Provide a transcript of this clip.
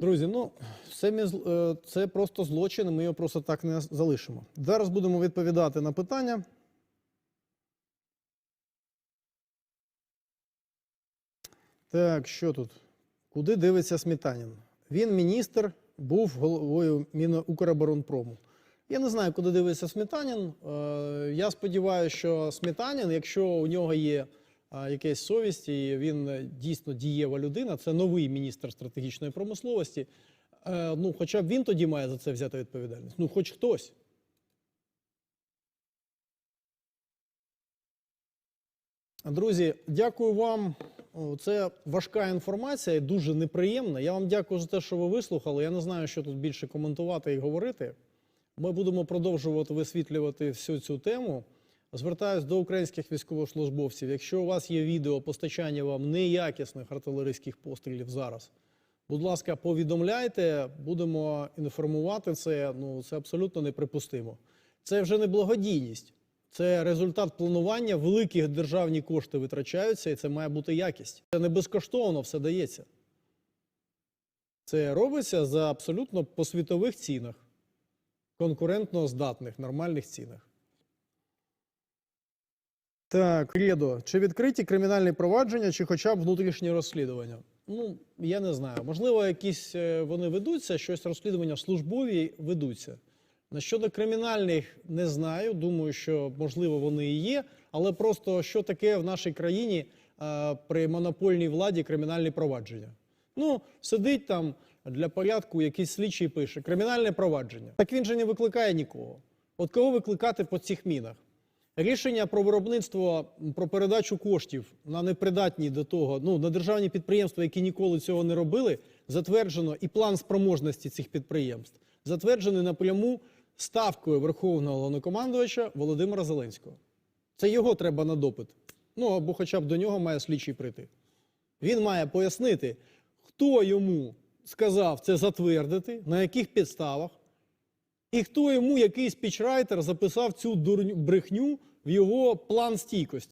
Друзі, ну це, е, це просто злочин, ми його просто так не залишимо. Зараз будемо відповідати на питання. Так, що тут? Куди дивиться Сметанін? Він міністр, був головою Мінукроборонпрому. Я не знаю, куди дивиться Сметанін. Е, Я сподіваюся, що Сметанін, якщо у нього є якась совість, і він е, дійсно дієва людина, це новий міністр стратегічної промисловості. е, Ну, хоча б він тоді має за це взяти відповідальність. Ну, хоч хтось. Друзі, дякую вам. Це важка інформація і дуже неприємна. Я вам дякую за те, що ви вислухали. Я не знаю, що тут більше коментувати і говорити. Ми будемо продовжувати висвітлювати всю цю тему. Звертаюсь до українських військовослужбовців. Якщо у вас є відео постачання вам неякісних артилерійських пострілів зараз, будь ласка, повідомляйте, будемо інформувати це. Ну це абсолютно неприпустимо. Це вже не благодійність, це результат планування. Великі державні кошти витрачаються, і це має бути якість. Це не безкоштовно все дається. Це робиться за абсолютно по світових цінах, конкурентно здатних, нормальних цінах. Так, Редо, чи відкриті кримінальні провадження, чи хоча б внутрішні розслідування? Ну, я не знаю. Можливо, якісь е, вони ведуться, щось розслідування службові ведуться. На щодо кримінальних не знаю. Думаю, що можливо вони і є, але просто що таке в нашій країні е, при монопольній владі кримінальні провадження? Ну, сидить там для порядку, якийсь слідчий пише кримінальне провадження. Так він же не викликає нікого. От кого викликати по цих мінах? Рішення про виробництво, про передачу коштів на непридатні до того, ну на державні підприємства, які ніколи цього не робили, затверджено і план спроможності цих підприємств затверджений напряму ставкою Верховного головнокомандувача Володимира Зеленського. Це його треба на допит. Ну або хоча б до нього має слідчий прийти. Він має пояснити, хто йому сказав це затвердити, на яких підставах, і хто йому, який спічрайтер, записав цю дурню брехню в його план стійкості.